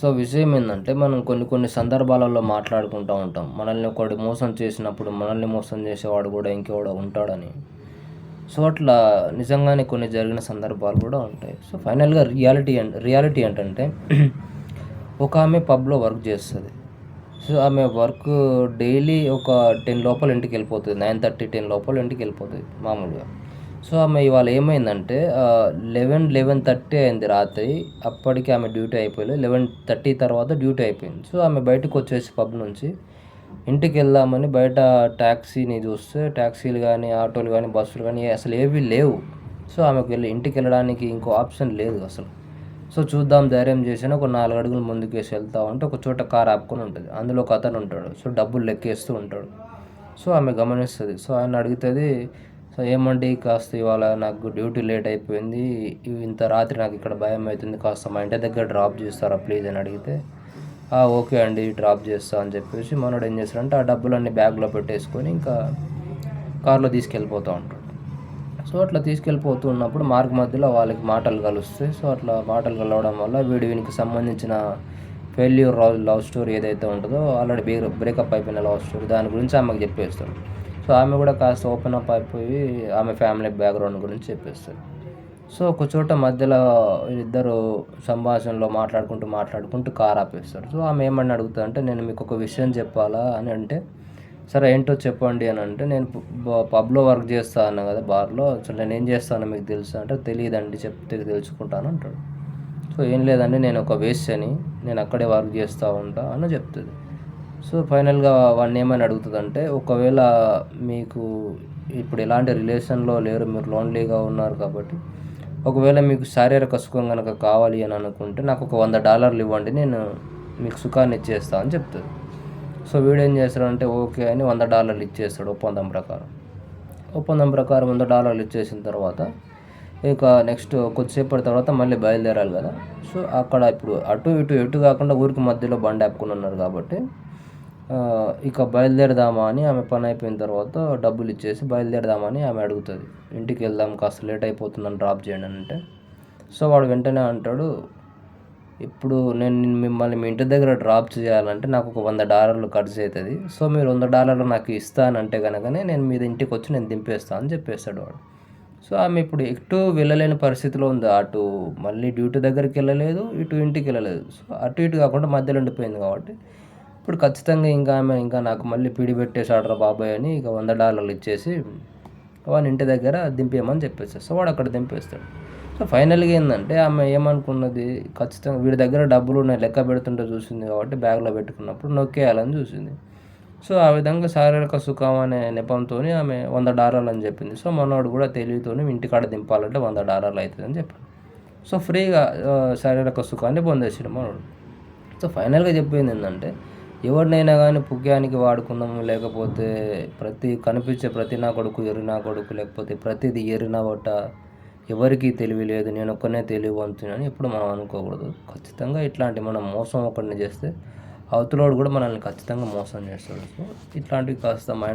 So విషయం ఏంటంటే మనం కొన్ని కొన్ని సందర్భాలలో మాట్లాడుకుంటూ ఉంటాం. మనల్ని ఒకడు మోసం చేసినప్పుడు మనల్ని మోసం చేసేవాడు కూడా ఇంకెవడో ఉంటాడని. సో అట్లా నిజంగానే కొన్ని జరిగిన సందర్భాలు కూడా ఉంటాయి. సో ఫైనల్గా రియాలిటీ రియాలిటీ ఏంటంటే ఒక ఆమె పబ్లో వర్క్ చేస్తుంది. సో ఆమె వర్క్ డైలీ ఒక టెన్ లోపల ఇంటికి వెళ్ళిపోతుంది నైన్ థర్టీ టెన్ లోపల ఇంటికి వెళ్ళిపోతుంది మామూలుగా. సో ఆమె ఇవాళ ఏమైందంటే లెవెన్ లెవెన్ థర్టీ అయింది రాత్రి. అప్పటికి ఆమె డ్యూటీ అయిపోయింది. లెవెన్ థర్టీ తర్వాత డ్యూటీ అయిపోయింది. సో ఆమె బయటకు వచ్చేసి పబ్ నుంచి ఇంటికి వెళ్దామని బయట ట్యాక్సీని చూస్తే ట్యాక్సీలు కానీ ఆటోలు కానీ బస్సులు కానీ అసలు ఏవి లేవు. సో ఆమెకు వెళ్ళి ఇంటికి వెళ్ళడానికి ఇంకో ఆప్షన్ లేదు అసలు. సో చూద్దాం ధైర్యం చేసిన ఒక నాలుగు అడుగులు ముందుకేసి వెళ్తా ఉంటే ఒక చోట కార్ ఆపుకొని ఉంటుంది. అందులో ఒక అతను ఉంటాడు. సో డబ్బులు లెక్కేస్తూ ఉంటాడు. సో ఆమె గమనిస్తుంది. సో ఆయన అడుగుతుంది సో ఏమండి కాస్త ఇవాళ నాకు డ్యూటీ లేట్ అయిపోయింది. ఇవి ఇంత రాత్రి నాకు ఇక్కడ భయం అవుతుంది. కాస్త మా ఇంటి దగ్గర డ్రాప్ చేస్తారా ప్లీజ్ అని అడిగితే ఓకే అండి డ్రాప్ చేస్తా అని చెప్పేసి మనోడు ఏం చేస్తాడంటే ఆ డబ్బులన్నీ బ్యాగ్లో పెట్టేసుకొని ఇంకా కార్లో తీసుకెళ్ళిపోతూ ఉంటాడు. సో అట్లా తీసుకెళ్ళిపోతూ ఉన్నప్పుడు మార్గ మధ్యలో వాళ్ళకి మాటలు కలుస్తాయి సో అట్లా మాటలు కలవడం వల్ల వీడి వీనికి సంబంధించిన ఫెయిల్యూర్ లవ్ స్టోరీ ఏదైతే ఉంటుందో ఆల్రెడీ బ్రేక్ బ్రేకప్ అయిపోయిన లవ్ స్టోరీ దాని గురించి ఆమెకు చెప్పేస్తాడు. సో ఆమె కూడా కాస్త ఓపెన్ అప్ అయిపోయి ఆమె ఫ్యామిలీ బ్యాక్గ్రౌండ్ గురించి చెప్పేస్తుంది. సో ఒక చోట మధ్యలో ఇద్దరు సంభాషణలో మాట్లాడుకుంటూ మాట్లాడుకుంటూ కార్ ఆపేస్తారు. సో ఆమె ఏమని అడుగుతా అంటే నేను మీకు ఒక విషయం చెప్పాలా? అని అంటే సరే ఏంటో చెప్పండి అని అంటే నేను పబ్లో వర్క్ చేస్తా అన్నా కదా బార్లో సో నేను ఏం చేస్తానో మీకు తెలుసు? అంటే తెలియదండి చెప్తే తెలుసుకుంటాను అంటాడు. సో ఏం లేదండి నేను ఒక వేస్యని నేను అక్కడే వర్క్ చేస్తూ ఉంటా అని చెప్తుంది. సో ఫైనల్గా వాడిని ఏమని అడుగుతుందంటే ఒకవేళ మీకు ఇప్పుడు ఎలాంటి రిలేషన్లో లేరు మీరు లోన్లీగా ఉన్నారు కాబట్టి ఒకవేళ మీకు శారీరక సుఖం కనుక కావాలి అని అనుకుంటే నాకు ఒక వంద డాలర్లు ఇవ్వండి నేను మీకు సుఖాన్ని ఇచ్చేస్తా అని చెప్తుంది. సో వీడు ఏం చేస్తాడంటే ఓకే అని వంద డాలర్లు ఇచ్చేస్తాడు ఒప్పందం ప్రకారం. ఒప్పందం ప్రకారం వంద డాలర్లు ఇచ్చేసిన తర్వాత ఇక నెక్స్ట్ కొద్దిసేపటి తర్వాత మళ్ళీ బయలుదేరాలి కదా. సో అక్కడ ఇప్పుడు అటు ఇటు ఎటు కాకుండా ఊరికి మధ్యలో బండి ఆపుకుని ఉన్నారు కాబట్టి ఇక బయలుదేరదామా అని ఆమె పని అయిపోయిన తర్వాత డబ్బులు ఇచ్చేసి బయలుదేరదామని ఆమె అడుగుతుంది. ఇంటికి వెళ్దాం కాస్త లేట్ అయిపోతుందని డ్రాప్ చేయండి అని అంటే సో వాడు వెంటనే అంటాడు ఇప్పుడు నేను మిమ్మల్ని మీ ఇంటి దగ్గర డ్రాప్ చేయాలంటే నాకు ఒక వంద డాలర్లు ఖర్చు అవుతుంది సో మీరు వంద డాలర్లు నాకు ఇస్తానంటే కనుకనే నేను మీద ఇంటికి వచ్చి నేను దింపేస్తాను అని చెప్పేస్తాడు వాడు. సో ఆమె ఇప్పుడు ఎటు వెళ్ళలేని పరిస్థితిలో ఉంది. అటు మళ్ళీ డ్యూటీ దగ్గరికి వెళ్ళలేదు ఇటు ఇంటికి వెళ్ళలేదు. సో అటు ఇటు కాకుండా మధ్యలో ఉండిపోయింది కాబట్టి ఇప్పుడు ఖచ్చితంగా ఇంకా ఆమె ఇంకా నాకు మళ్ళీ పిడి పెట్టేసాడరా బాబాయ్ అని ఇక వంద డాలర్లు ఇచ్చేసి వాని ఇంటి దగ్గర దింపేయమని చెప్పేస్తాడు సో వాడు అక్కడ దింపేస్తాడు. సో ఫైనల్గా ఏంటంటే ఆమె ఏమనుకున్నది? ఖచ్చితంగా వీడి దగ్గర డబ్బులు ఉన్నాయి లెక్క పెడుతుంటే చూసింది కాబట్టి బ్యాగ్లో పెట్టుకున్నప్పుడు నొక్కేయాలని చూసింది. సో ఆ విధంగా శారీరక సుఖం అనే నెపంతో ఆమె వంద డాలర్లు అని చెప్పింది. సో మనోడు కూడా తెలివితోని ఇంటికాడ దింపాలంటే వంద డాలర్లు అవుతుంది అని చెప్పాడు. సో ఫ్రీగా శారీరక సుఖాన్ని పొందేసాడు మనోడు. సో ఫైనల్గా చెప్పింది ఏంటంటే ఎవరినైనా కానీ పుగ్యానికి వాడుకుందాము లేకపోతే ప్రతి కనిపించే ప్రతి నా కొడుకు ఎరినా నా కొడుకు లేకపోతే ప్రతిది ఎరినా కొట్ట ఎవరికీ తెలివి లేదు నేను ఒక్కనే తెలివివంతునని ఎప్పుడు మనం అనుకోకూడదు. ఖచ్చితంగా ఇట్లాంటి మనం మోసం ఒకరిని చేస్తే అవతలోడు కూడా మనల్ని ఖచ్చితంగా మోసం చేస్తాడు. సో ఇట్లాంటివి కాస్త మైండ్